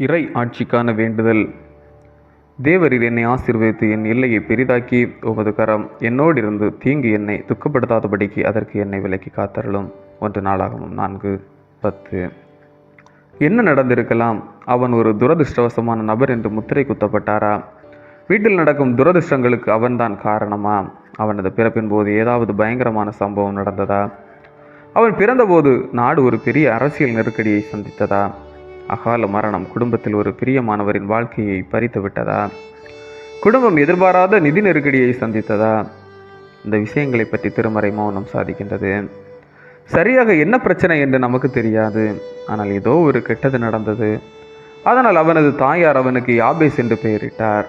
இறை ஆட்சிக்கான வேண்டுதல். தேவரீர் என்னை ஆசீர்வதித்து என் எல்லையை பெரிதாக்கி உமது கரம் என்னோடு இருந்து தீங்கு என்னை துக்கப்படுத்தாதபடிக்கு அதற்கு என்னை விலக்கி காத்தருளும். ஒன்று நாளாகவும் நான்கு பத்து. என்ன நடந்திருக்கலாம்? அவன் ஒரு துரதிர்ஷ்டவசமான நபர் என்று முத்திரை குத்தப்பட்டாரா? வீட்டில் நடக்கும் துரதிருஷ்டங்களுக்கு அவன்தான் காரணமா? அவனது பிறப்பின் போது ஏதாவது பயங்கரமான சம்பவம் நடந்ததா? அவன் பிறந்தபோது நாடு ஒரு பெரிய அரசியல் நெருக்கடியை சந்தித்ததா? அகால மரணம் குடும்பத்தில் ஒரு பிரியமானவரின் வாழ்க்கையை பறித்து விட்டதா? குடும்பம் எதிர்பாராத நிதி நெருக்கடியை சந்தித்ததா? இந்த விஷயங்களை பற்றி திருமறை மௌனம் சாதிக்கின்றது. சரியாக என்ன பிரச்சனை என்று நமக்கு தெரியாது. ஆனால் ஏதோ ஒரு கெட்டது நடந்தது. அதனால் அவனது தாயார் அவனுக்கு யாபேஸ் என்று பெயரிட்டார்.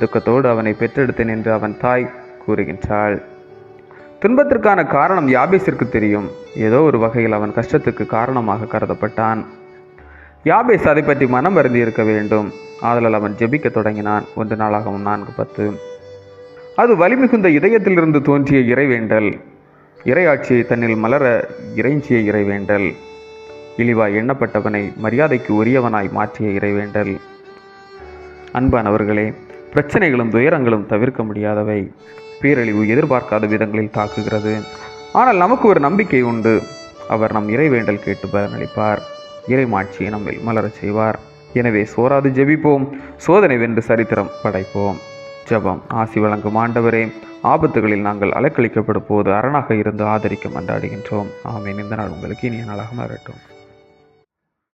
துக்கத்தோடு அவனை பெற்றெடுத்தேன் என்று அவன் தாய் கூறுகின்றாள். துன்பத்திற்கான காரணம் யாபேஸிற்கு தெரியும். ஏதோ ஒரு வகையில் அவன் கஷ்டத்துக்கு காரணமாக கருதப்பட்டான். யாபேஸ் அதை பற்றி மனம் வருந்தி இருக்க வேண்டும். ஆதலால் அவன் ஜெபிக்க தொடங்கினான். ஒன்று நாளாகவும் நான்கு பத்து. அது வலிமிகுந்த இதயத்திலிருந்து தோன்றிய இறைவேண்டல். இறையாட்சியை தன்னில் மலர இறைஞ்சிய இறைவேண்டல். இழிவாய் எண்ணப்பட்டவனை மரியாதைக்கு உரியவனாய் மாற்றிய இறைவேண்டல். அன்பானவர்களே பிரச்சனைகளும் துயரங்களும் தவிர்க்க முடியாதவை. பேரழிவு எதிர்பார்க்காத விதங்களில் தாக்குகிறது. ஆனால் நமக்கு ஒரு நம்பிக்கை உண்டு. அவர் நம் இறைவேண்டல் கேட்டு பலனளிப்பார். இறைமாட்சியை நம்மில் மலரச் செய்வார். எனவே சோராது ஜெபிப்போம். சோதனை வென்று சரித்திரம் படைப்போம். ஜெபம் ஆசி வழங்கும் ஆண்டவரே ஆபத்துகளில் நாங்கள் அலக்களிக்கப்படும் போது அரணாக இருந்து ஆதரிக்க மன்றாடுகின்றோம். ஆமேன். இந்த நாள் உங்களுக்கு இனிய நாளாக மாறட்டும்.